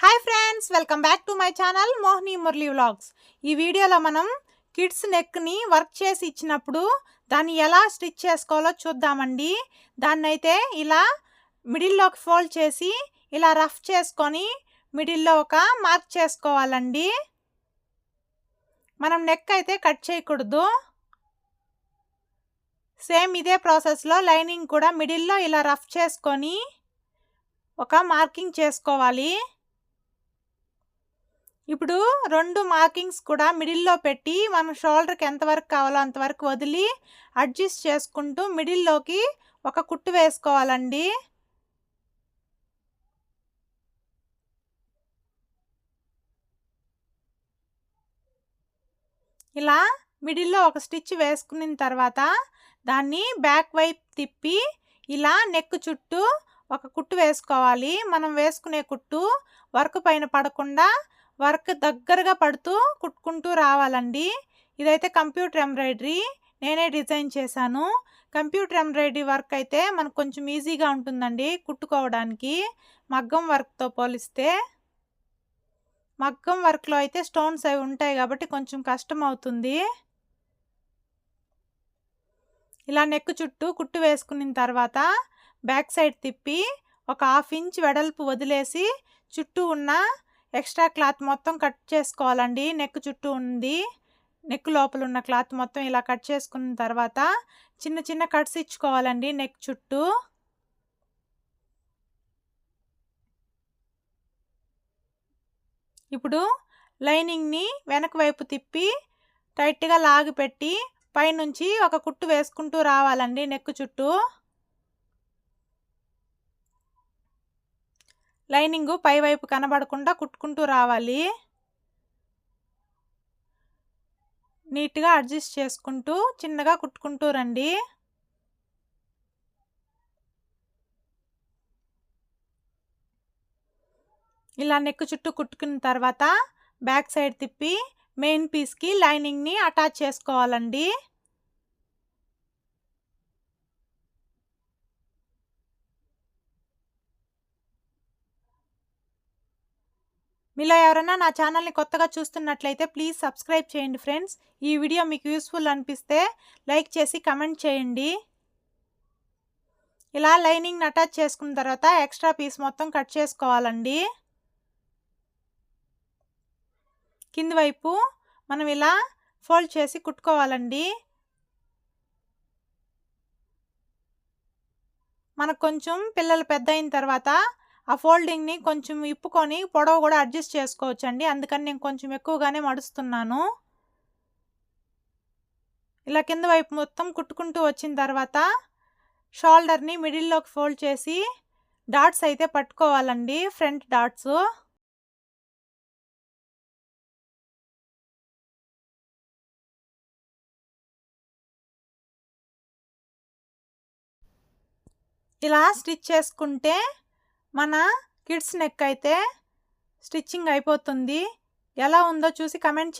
Hi friends welcome back to my channel Mohini Murali vlogs ఈ వీడియోలో మనం kids నెక్ని work చేసి ఇచ్చినప్పుడు దాన్ని ఎలా స్టిచ్ చేసుకోవాలో చూద్దామండి. దాన్ని అయితే ఇలా మిడిల్లోకి ఫోల్డ్ చేసి ఇలా రఫ్ చేసుకొని మిడిల్లో ఒక మార్క్ చేసుకోవాలండి. మనం నెక్ అయితే కట్ చేయకూడదు. సేమ్ ఇదే ప్రాసెస్లో లైనింగ్ కూడా మిడిల్లో ఇలా రఫ్ చేసుకొని ఒక మార్కింగ్ చేసుకోవాలి. ఇప్పుడు రెండు మార్కింగ్స్ కూడా మిడిల్లో పెట్టి మనం షోల్డర్కి ఎంతవరకు కావాలో అంతవరకు వదిలి అడ్జస్ట్ చేసుకుంటూ మిడిల్లోకి ఒక కుట్టు వేసుకోవాలండి. ఇలా మిడిల్లో ఒక స్టిచ్ వేసుకున్న తర్వాత దాన్ని బ్యాక్ వైపు తిప్పి ఇలా నెక్ చుట్టూ ఒక కుట్టు వేసుకోవాలి. మనం వేసుకునే కుట్టు వర్క్ పైన పడకుండా వర్క్ దగ్గరగా పడుతూ కుట్టుకుంటూ రావాలండి. ఇదైతే కంప్యూటర్ ఎంబ్రాయిడరీ. నేనే డిజైన్ చేశాను. కంప్యూటర్ ఎంబ్రాయిడరీ వర్క్ అయితే మనకు కొంచెం ఈజీగా ఉంటుందండి కుట్టుకోవడానికి. మగ్గం వర్క్తో పోలిస్తే. మగ్గం వర్క్లో అయితే స్టోన్స్ అవి ఉంటాయి కాబట్టి కొంచెం కష్టం అవుతుంది. ఇలా నెక్ చుట్టూ కుట్టు వేసుకున్న తర్వాత బ్యాక్ సైడ్ తిప్పి ఒక హాఫ్ ఇంచ్ వెడల్పు వదిలేసి చుట్టూ ఉన్న ఎక్స్ట్రా క్లాత్ మొత్తం కట్ చేసుకోవాలండి. నెక్ చుట్టూ ఉంది. నెక్ లోపల ఉన్న క్లాత్ మొత్తం ఇలా కట్ చేసుకున్న తర్వాత చిన్న చిన్న కట్స్ ఇచ్చుకోవాలండి నెక్ చుట్టూ. ఇప్పుడు లైనింగ్ని వెనక వైపు తిప్పి టైట్గా లాగి పెట్టి పైనుంచి ఒక కుట్టు వేసుకుంటూ రావాలండి నెక్ చుట్టూ. లైనింగ్ పైవైపు కనబడకుండా కుట్టుకుంటూ రావాలి. నీట్గా అడ్జస్ట్ చేసుకుంటూ చిన్నగా కుట్టుకుంటూ రండి. ఇలా నెక్ చుట్టూ కుట్టుకున్న తర్వాత బ్యాక్ సైడ్ తిప్పి మెయిన్ పీస్కి లైనింగ్ని అటాచ్ చేసుకోవాలండి. మీలో ఎవరైనా నా ఛానల్ని కొత్తగా చూస్తున్నట్లయితే ప్లీజ్ సబ్స్క్రైబ్ చేయండి ఫ్రెండ్స్. ఈ వీడియో మీకు యూస్ఫుల్ అనిపిస్తే లైక్ చేసి కమెంట్ చేయండి. ఇలా లైనింగ్ అటాచ్ చేసుకున్న తర్వాత ఎక్స్ట్రా పీస్ మొత్తం కట్ చేసుకోవాలండి. కింది వైపు మనం ఇలా ఫోల్డ్ చేసి కుట్టుకోవాలండి. మనకు కొంచెం పిల్లలు పెద్ద అయిన తర్వాత ఆ ఫోల్డింగ్ని కొంచెం ఇప్పుకొని పొడవు కూడా అడ్జస్ట్ చేసుకోవచ్చండి. అందుకని నేను కొంచెం ఎక్కువగానే మడుస్తున్నాను. ఇలా కింద వైపు మొత్తం కుట్టుకుంటూ వచ్చిన తర్వాత షోల్డర్ని మిడిల్లోకి ఫోల్డ్ చేసి డాట్స్ అయితే పట్టుకోవాలండి ఫ్రంట్ డాట్స్. ఇలా స్టిచ్ చేసుకుంటే మన కిడ్స్ నెక్ అయితే స్టిచ్చింగ్ అయిపోతుంది. ఎలా ఉందో చూసి కమెంట్